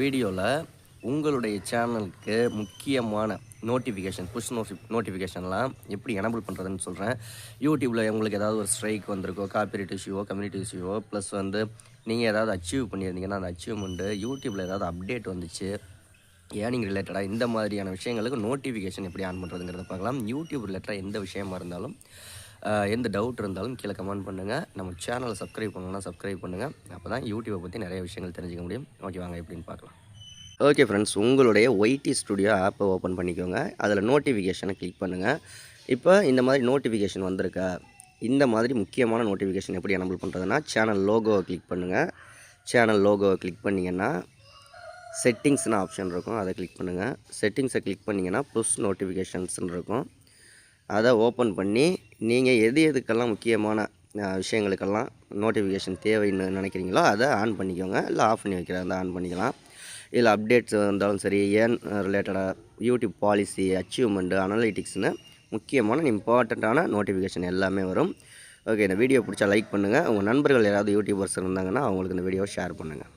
வீடியோவில் உங்களுடைய சேனலுக்கு முக்கியமான நோட்டிஃபிகேஷன் புஷ் நோட்டி நோட்டிஃபிகேஷன்லாம் எப்படி எனபிள் பண்ணுறதுன்னு சொல்கிறேன் யூடியூப்பில் உங்களுக்கு ஏதாவது ஒரு ஸ்ட்ரைக் வந்திருக்கோ காப்பிரைட் இஷ்யூவோ கம்யூனிட்டி இஷ்யூவோ ப்ளஸ் வந்து நீங்கள் ஏதாவது அச்சீவ் பண்ணியிருந்தீங்கன்னா அந்த அச்சீவ்மெண்ட்டு யூடியூப்பில் ஏதாவது அப்டேட் வந்துச்சு ஏர்னிங் ரிலேட்டடாக இந்த மாதிரியான விஷயங்களுக்கு நோட்டிஃபிகேஷன் எப்படி ஆன் பண்ணுறதுங்கிறத பார்க்கலாம். யூடியூப் ரிலேட்டடாக எந்த விஷயமா இருந்தாலும் எந்த டவுட் இருந்தாலும் கீழே கமெண்ட் பண்ணுங்கள் நம்ம சேனலை சப்ஸ்கிரைப் பண்ணணும்னா சப்ஸ்கிரைப் பண்ணுங்கள் அப்போ தான் யூடியூப்பை பற்றி நிறைய விஷயங்கள் தெரிஞ்சுக்க முடியும். ஓகே வாங்க எப்படின்னு பார்க்கலாம். ஓகே ஃப்ரெண்ட்ஸ் உங்களுடைய ஒய்டி ஸ்டுடியோ ஆப்பை ஓப்பன் பண்ணிக்கோங்க. அதில் நோட்டிஃபிகேஷனை கிளிக் பண்ணுங்கள் இப்போ இந்த மாதிரி நோட்டிஃபிகேஷன் வந்திருக்கா இந்த மாதிரி முக்கியமான நோட்டிஃபிகேஷன் எப்படி எனபிள் பண்ணுறதுன்னா சேனல் லோகோவை கிளிக் பண்ணுங்கள் சேனல் லோகோவை கிளிக் பண்ணிங்கன்னா செட்டிங்ஸ்னு ஆப்ஷன் இருக்கும். அதை கிளிக் பண்ணுங்கள் செட்டிங்ஸை கிளிக் பண்ணிங்கன்னா புஷ் நோட்டிஃபிகேஷன்ஸ்னு இருக்கும். அதை ஓப்பன் பண்ணி நீங்கள் எது எதுக்கெல்லாம் முக்கியமான விஷயங்களுக்கெல்லாம் நோட்டிஃபிகேஷன் தேவைன்னு நினைக்கிறீங்களோ அதை ஆன் பண்ணிக்கோங்க. இல்லை ஆஃப் பண்ணி வைக்கிறதா ஆன் பண்ணிக்கலாம். இல்லை அப்டேட்ஸ் இருந்தாலும் சரி ஏன் ரிலேட்டடாக யூடியூப் பாலிசி அச்சீவ்மெண்ட்டு அனலிட்டிக்ஸ்னு முக்கியமான இம்பார்ட்டண்ட்டான நோட்டிஃபிகேஷன் எல்லாமே வரும். ஓகே இந்த வீடியோ பிடிச்சா லைக் பண்ணுங்கள் உங்கள் நண்பர்கள் யாராவது யூடியூபர்ஸ் இருந்தாங்கன்னா அவங்களுக்கு இந்த வீடியோவை ஷேர் பண்ணுங்கள்